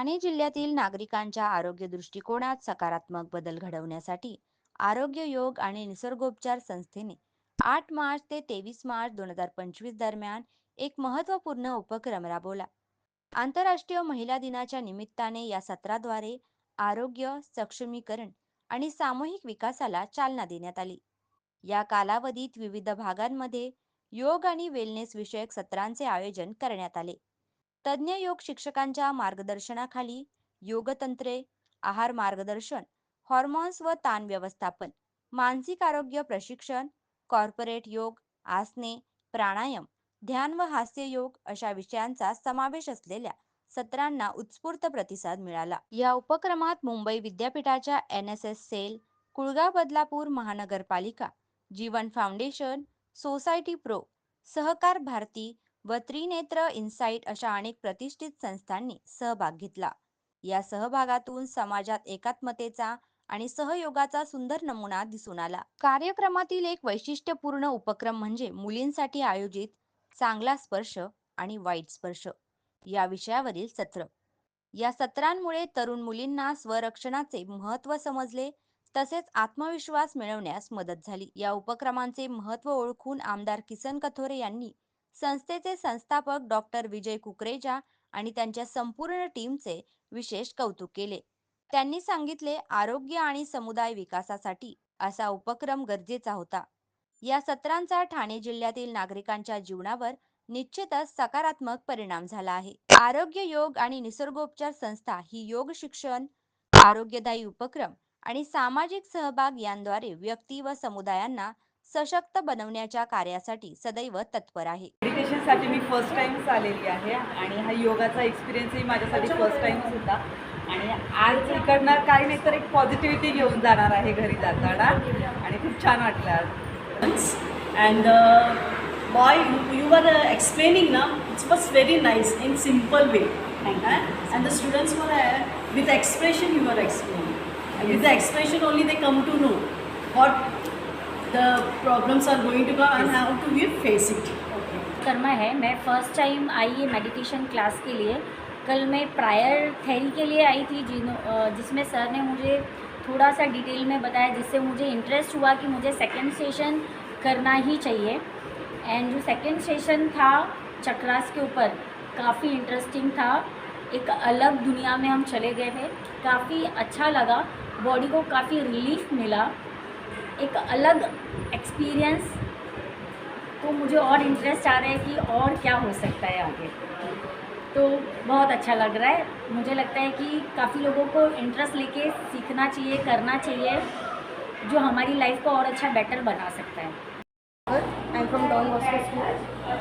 ठाणे जिल्ह्यातील नागरिकांच्या आरोग्य दृष्टिकोनात सकारात्मक बदल घडवण्यासाठी आरोग्य योग आणि निसर्गोपचार संस्थेने आठ मार्च ते तेवीस मार्च दोन हजार पंचवीस दरम्यान एक महत्त्वपूर्ण उपक्रम राबवला. आंतरराष्ट्रीय महिला दिनाच्या निमित्ताने या सत्राद्वारे आरोग्य सक्षमीकरण आणि सामूहिक विकासाला चालना देण्यात आली. या कालावधीत विविध भागांमध्ये योग आणि वेलनेस विषयक सत्रांचे आयोजन करण्यात आले. तज्ज्ञ योग शिक्षकांच्या मार्गदर्शनाखाली योगतंत्रे आहार मार्गदर्शन हॉर्मोन्स व ताण व्यवस्थापन मानसिक आरोग्य प्रशिक्षण कॉर्पोरेट योग आसने प्राणायाम ध्यान व हास्य योग अशा विषयांचा समावेश असलेल्या सत्रांना उत्स्फूर्त प्रतिसाद मिळाला. या उपक्रमात मुंबई विद्यापीठाच्या N S S cell Kulgaon Badlapur महानगरपालिका जीवन फाउंडेशन सोसायटी प्रो सहकार भारती व त्रिनेत्र इन्साईट अशा अनेक प्रतिष्ठित संस्थांनी सहभाग घेतला. या सहभागातून समाजात एकात्मतेचा आणि सहयोगाचा सुंदर नमुना दिसून आला. कार्यक्रमातील एक वैशिष्ट्यपूर्ण उपक्रम म्हणजे मुलींसाठी आयोजित चांगला स्पर्श आणि वाईट स्पर्श या विषयावरील सत्र. या सत्रांमुळे तरुण मुलींना स्वरक्षणाचे महत्त्व समजले तसेच आत्मविश्वास मिळवण्यास मदत झाली. या उपक्रमांचे महत्त्व ओळखून आमदार किसन कथोरे यांनी संस्थेचे संस्थापक डॉक्टर विजय कुकरेजा आणि त्यांच्या संपूर्ण टीमचे विशेष कौतुक केले. त्यांनी सांगितले आरोग्य आणि समुदाय विकासासाठी असा उपक्रम गरजेचा होता. या सत्रांचा ठाणे जिल्ह्यातील नागरिकांच्या जीवनावर निश्चितच सकारात्मक परिणाम झाला आहे. आरोग्य योग आणि निसर्गोपचार संस्था ही योग शिक्षण आरोग्यदायी उपक्रम आणि सामाजिक सहभाग यांद्वारे व्यक्ती व समुदायांना सशक्त बनवण्याच्या कार्यासाठी सदैव तत्पर आहे. मेडिटेशनसाठी मी फर्स्ट टाईमच आलेली आहे आणि हा योगाचा एक्सपिरियन्सही माझ्यासाठी फर्स्ट टाईमच होता. आणि आज इकडनं काही नाही तर एक पॉझिटिव्हिटी घेऊन जाणार आहे घरी जाताना. आणि खूप छान वाटलं आज. And uh, boy you, you were uh, explaining now it was very nice in simple way. Huh? and the students were uh, with expression you were explaining. And with the the problems are going to come and how to we face it. कर्मा है, मैं first time I है meditation class के लिए। कल मैं prior theory के लिए आई थी जिन जिसमें सर ने मुझे थोड़ा सा डिटेल में बताया, जिससे मुझे इंटरेस्ट हुआ कि मुझे सेकंड सेशन करना ही चाहिए। एंड जो सेकंड सेशन था चक्रास के ऊपर, काफ़ी इंटरेस्टिंग था। एक अलग दुनिया में हम चले गए थे, काफ़ी अच्छा लगा। बॉडी को काफ़ी रिलीफ मिला। एक अलग एक्सपीरियंस तो मुझे और इंटरेस्ट आ रहा है कि और क्या हो सकता है आगे। तो बहुत अच्छा लग रहा है। मुझे लगता है कि काफ़ी लोगों को इंटरेस्ट लेके सीखना चाहिए, करना चाहिए, जो हमारी लाइफ को और अच्छा बेटर बना सकता है।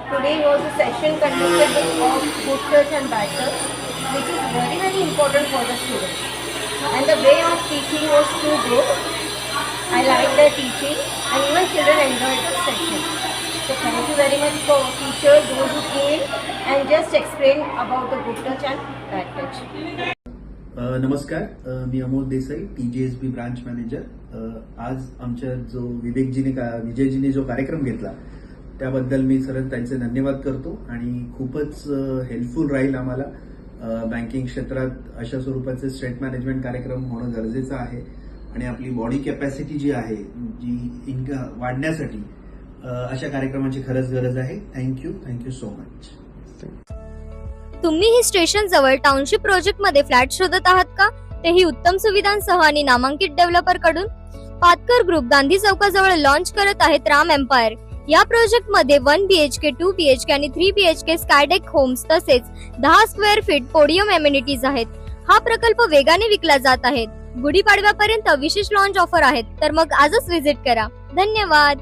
Today was a session conducted of posters and batters which is very very important for the way of teaching I like the teaching, and even children enjoyed the session. So thank you very much for teachers, those who came and just explained about the good touch and bad touch. नमस्कार मी Amol Desai T G S B branch manager आज आमच्या जो विवेकजीने का विजयजीने जो कार्यक्रम घेतला त्याबद्दल मी sir त्यांचे धन्यवाद करतो आणि खूपच हेल्पफुल राहील आम्हाला बँकिंग क्षेत्रात अशा स्वरूपाचे स्टेट मॅनेजमेंट कार्यक्रम होणं गरजेचं आहे आणि आपली बॉडी कॅपॅसिटी जी आहे जी इन्का वाढण्यासाठी अशा कार्यक्रमाची खरंच गरज आहे. थँक्यू थँक्यू सो मच तुम्ही ही स्टेशन जवळ टाउनशिप प्रोजेक्टमध्ये फ्लॅट शोधत आहात का? तेही उत्तम सुविधांसह आणि नामांकित डेव्हलपरकडून पातकर ग्रुप गांधी चौकाजवळ लॉन्च करत आहेत राम एम्पायर या प्रोजेक्टमध्ये वन बीएचके टू बीएचके आणि थ्री बीएचके स्कायडेक होम्स तसेच दहा स्क्वेअर फीट पोडियम एम्युनिटीज आहेत. हा प्रकल्प वेगाने विकला जात आहे. गुढीपाडव्यापर्यंत विशेष लॉन्च ऑफर आहेत. तर मग आजच विजिट करा. धन्यवाद.